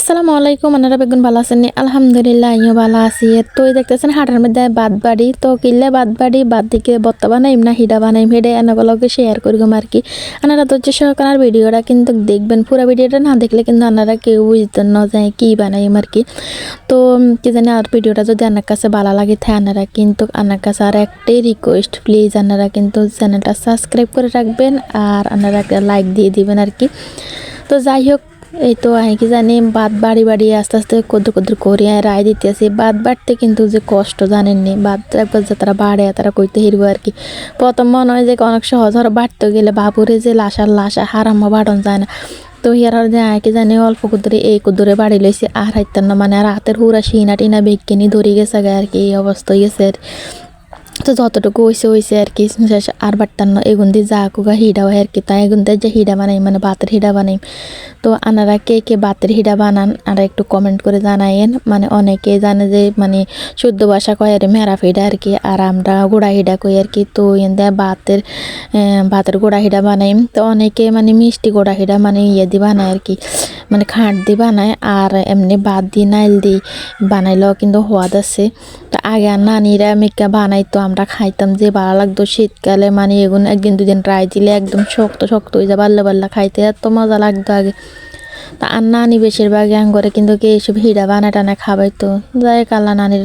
আসসালামু আলাইকুম আপনারা বেগুন ভালো আছেন আলহামদুলিল্লাহ, আমিও ভালো আছি। তো দেখতেছেন হাটের মধ্যে বাদ বাড়ি। তো কিনলে বাদ বাড়ি, বাদ দিকে বত্তা বানাইম না হিডা বানাইম হেডে এনাগুলোকে শেয়ার করলাম আর কি। আনারা তো হচ্ছে সহকার ভিডিওটা কিন্তু দেখবেন, পুরো ভিডিওটা না দেখলে কিন্তু আনারা কেউ বুঝতেন না যে কী বানাইম আর কি। তো কি জানি আর ভিডিওটা যদি আনার কাছে ভালো লাগে থাকে আনারা কিন্তু আনার কাছে আর একটাই রিকোয়েস্ট প্লিজ আনারা কিন্তু চ্যানেলটা সাবস্ক্রাইব করে রাখবেন আর একটা লাইক দিয়ে দিবেন আর কি। তো যাই হোক এই তো আই কি জানি, বাদ বাড়ি বাড়ি আস্তে আস্তে কদ্দু কদ্দুর করে রায় দিতেছি বাদ বাড়তে কিন্তু যে কষ্ট জানেননি, বাদ একবার যে তারা বাড়ে, তারা কইতে হিরবো আর কি। প্রথম মনে হয় যে অনেক সহজ হরে বাড়তে গেলে বাবুরে যে লাশার লাশা হারাম্মা বাড়ন যায় না। তো হিয়ার যে আয় কি জানি, অল্প কুদরে এই কুদরে বাড়ি লইছে। আর হাইতার না মানে আর হাতের হুরা শিনা টিনা বেগকিনি ধরে গেছে আর কি, এই অবস্থা হয়েছে আর তো যতটুকু হয়েছে হয়েছে আর কি শেষ আর বাট্টান্ন এগুন দিয়ে যা কুগা হিডা হয় আর কি তাই এগুন দিয়ে যে হিডা বানাই মানে ভাতের হিডা বানাই। তো আনারা কে কে ভাতের হিডা বানান, আর একটু কমেন্ট করে জানাইন মানে অনেকে জানে যে মানে শুদ্ধ ভাষা কয় আর মেরা ফিডা আর কি আর আমরা গোড়া হিডা কই আর কি তো এন দেয় ভাতের ভাতের গোড়া হিডা বানাই। তো অনেকে মানে মিষ্টি গোড়া হিডা মানে ইয়ে দিয়ে বানায় আর কি মানে খাঁট দিয়ে বানায়, আর এমনি ভাত দিয়ে নাইল দিয়ে বানাইলেও কিন্তু সোয়াদ আছে। তো আগে নানিরা মেকা বানাইতো, আমরা খাইতাম, যে ভালো লাগতো শীতকালে। মানে এগুলো একদিন দুদিন ট্রাই দিলে একদম শক্ত শক্ত হয়ে যায় বাল্লা বাল্লা খাইতে। এত মজা লাগতো আগে। তা আর নানি বেশিরভাগ আং করে কিন্তু কি এইসব হিডা বানা টানা খাবাইতো। যাই কাল্লা নানির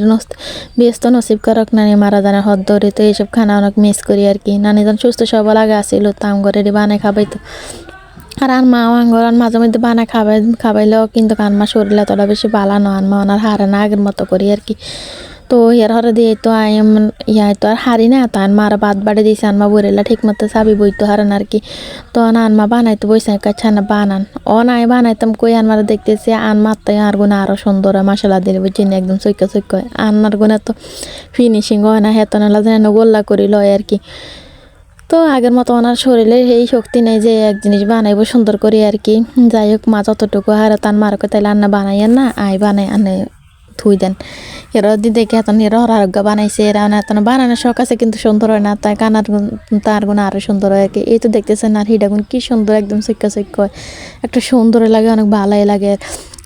ব্যস্ত নসিব করক নানি, মারা জানার হদ ধরে তো এইসব খানা অনেক মিস করি আর কি। নানি যখন সুস্থ সবল আগে আসিল তাম করে বানাই খাবাইতো। আর আর মা আঙ্গর মাঝে মধ্যে বানা খাবাই খাবাইলেও কিন্তু আনমা শরীরে তোলা বেশি ভালো না আনমা ওনার হারে না আগের মতো করি আর কি। তো ইয়ার হরে দিয়ে তো আই ইয়া তো আর হারি না তো আনমা আর বাদ বাড়ি দিয়েছে আনমা বইরেলা ঠিক মতো চাবি বইতো হারান আর কি তো না আনমা বানাইতো বইসা কাছে না বানান ও নাই বানাইতাম কই আনমার দেখতেছি আনমার তো আর গুণা আরও সুন্দর মশলা দিলে বুঝছেন একদম চৈক্য হয় আনমার গুণা তো ফিনিশিং হয় না হেতন যেন গোল্লা করি লয় আর কি তো আগের মতো ওনার শরীরে এই শক্তি নেই যে এক জিনিস বানাইবো সুন্দর করে আর কি যাই হোক মা যতটুকু হারে তার মার কথা রান্না বানাইয়েন না আই বানাই আনে থুই দেন এরা দি দেখে এতন এরা আরোগ্য বানাইছে, এরা না এতন বানানোর শখ আছে কিন্তু সুন্দর হয় না তাই কানার গুণ, তার গুণ আরও সুন্দর হয় আর কি। এই তো দেখতেছেন আর হিডা গুণ কি সুন্দর, একদম সৈক্য সৈক্য। হয় একটা সুন্দর লাগে, অনেক ভালোই লাগে।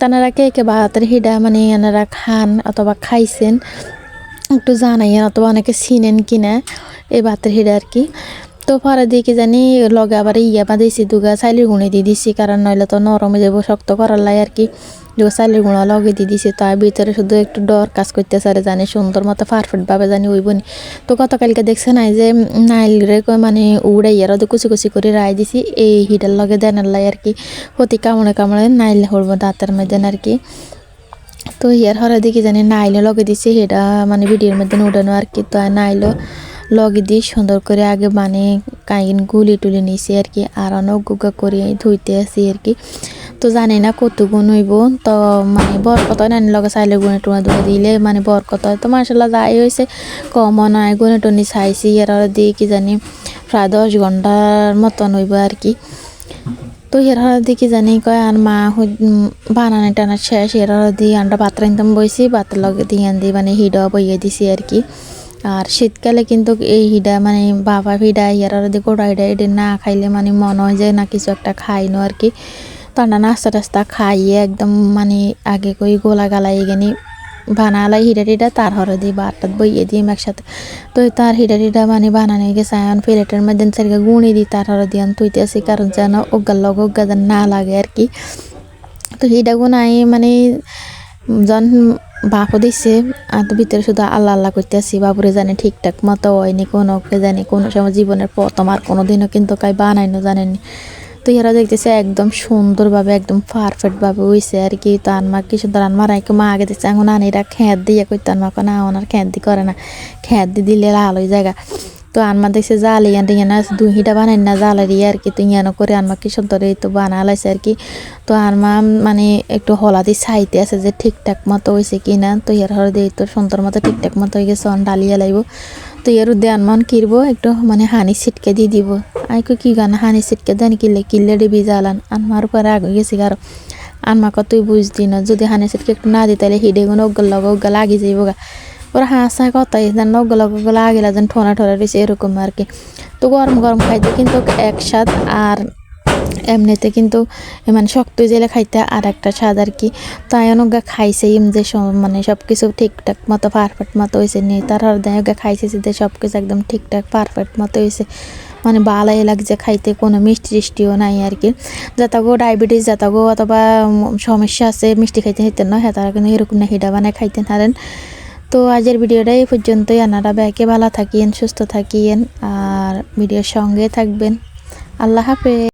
তানারা কে কে ভাতের হিডা মানে এনারা খান অথবা খাইছেন, একটু জানাইয়েন অথবা অনেকে চিনেন কিনা এই ভাতের হিডা আর কি। তো পরে দিয়ে কি জানি লগে আবার ইয়া বাঁধাইছি দুগা চাইলের গুঁড়ি দিয়ে দিছি, কারণ নইলে তো নরম যাব শক্ত করার লাই আর কি। চাইলের গুঁড়া লগে দিয়ে দিছি, তার ভিতরে শুধু একটু ডর কাজ করতেছে আর জানি সুন্দর মতো পারফেক্ট ভাবে জানি ওইব নি। তো গতকালকে দেখছে নাই যে নাইল রে মানে উড়াই আর ওদের কুচি কুচি করে রায় দিছি, এই হিটার লগে দেনার লাই আর কি প্রতি কামড়ে কামড়ে নাইল হরবো দাঁতের মধ্যে আর কি। তো ইয়ার হরে দেখি জানি নাইলো লগে দিছি সেটা মানে ভিডিওর মধ্যে উঠানো আর কি, তো নাইলো লগে দিয়ে সুন্দর করে আগে মানে কাইন গুলি টুলি নিছি আর কি, আর অনেক গুগা করে ধুইতে আসি আর কি। তো জানি না কত গুণ হইব। তো মানে বরকত নানি লগে চাইলে গুণে টুনে ধুয়ে দিলে মানে বরকত হয়। তো মাসাল্লাহ যাই হয়েছে কমও নয় গুণে টুনি চাইছি হরে দিয়ে কি জানি প্রায় দশ ঘণ্টার মতন হইব আর কি। তো এরা দেখি জানি কয়, আর মা বানানো টানা শেষ, এরা দিয়ে আমরা ভাত রান্ধতাম বইছি, ভাতের লগে দিয়ে আন মানে হিডা বইয়ে দিছি আর কি। আর শীতকালে কিন্তু এই হিডা মানে বাবা হিডা ইয়ার দিয়ে গোড়া হিডা এটা না খাইলে মানে মনে হয় যে না কিছু একটা খাইনো আর কি। তো আমরা নাস্তা টাস্তা খাইয়ে একদম মানে আগে কই গোলা গালাই গেনি বানালাই হিডা টিডা তার হরে দিয়ে বারটাত বইয়ে দিই একসাথে। তো তার হিডা টিডা মানে বানানো গেছে এখন প্লেটের মধ্যে সেরকে গুঁড়ি দিই তার হরে দিয়ে তুইতে আসি, কারণ যেন ওগার লগ ওগা যেন না লাগে আর কি। তো হিডা গুনাই মানে জন বাপও দিছে, আর তো ভিতরে শুধু আল্লাহ আল্লাহ করতে আসি, বাবুরে জানে ঠিকঠাক মতো হয়নি কোনো জানি কোনো সময় জীবনের প্রথম আর কোনো দিনও কিন্তু কাই বানাইনো জানেনি তো এরা দেখতেছে একদম সুন্দরভাবে, একদম পারফেক্টভাবে হইছে আর কি। তো আনমা কি সুন্দর আনমা মা আগে দেখছে এখন আনিরা খেত দিয়ে করতে আনমা না, ওনার খেত দি করে না। খেত দি দিলে লাল হয়ে জায়গা। তো আনমা দেখছে জাল ইয়ান ইয়ানা দুহিটা বানাই না জালের আর কি। তো ইয়ানো করে আনমা কি সুন্দর এই তো বানা লাইছে আর কি। তো আনমা মানে একটু হলাদি চাইতে আছে যে ঠিকঠাক মতো হয়েছে কি না তো ইয়ার হরে দিয়ে তো সুন্দর মতো ঠিকঠাক মতো হয়ে গেছে, অন ডালিয়া লাইব। তো ইয়ার উদ্দে মন কিরবো একটু মানে হানি ছিটকে দিয়ে দিব। আইকো কি গান হানি ছিটকে দেন, কিলে কিলে ডিবি জ্বালান আনমার উপরে আগে গেছি আর আনমাকে তুই বুঝতি না, যদি হানি ছিটকে একটু না দিই তাহলে হিডে গুলো ওগল লগ ওগল আগে যাইব গা। ওর হাসা কথাই যেন ওগল ওগল আগিলা যেন ঠোনা ঠোনা রয়েছে এরকম আর কি। তো গরম গরম খাইতে কিন্তু একসাথ আর এমনিতে কিন্তু মানে শক্ত জেলে খাইতে আর একটা স্বাদ আর কি। তাই অনেক খাইছে ইম যে মানে সব কিছু ঠিকঠাক মতো পারফেক্ট মতো হয়েছে নিয়ে তার গিয়ে খাইছে যে সব কিছু একদম ঠিকঠাক পারফেক্ট মতো হয়েছে মানে ভালোই লাগছে খাইতে, কোনো মিষ্টি টিষ্টিও নাই আর কি। যাতাগো ডায়াবেটিস যাতাগো অথবা সমস্যা আছে মিষ্টি খাইতে খাইতেন না হ্যাঁ তারা কিন্তু এরকম না হিডা বানায় খাইতে হারেন তো আজের ভিডিওটা এই পর্যন্তই। আনারা ব্যাকে ভালো থাকিয়েন সুস্থ থাকিয়েন আর ভিডিওর সঙ্গে থাকবেন। আল্লাহ হাফেজ।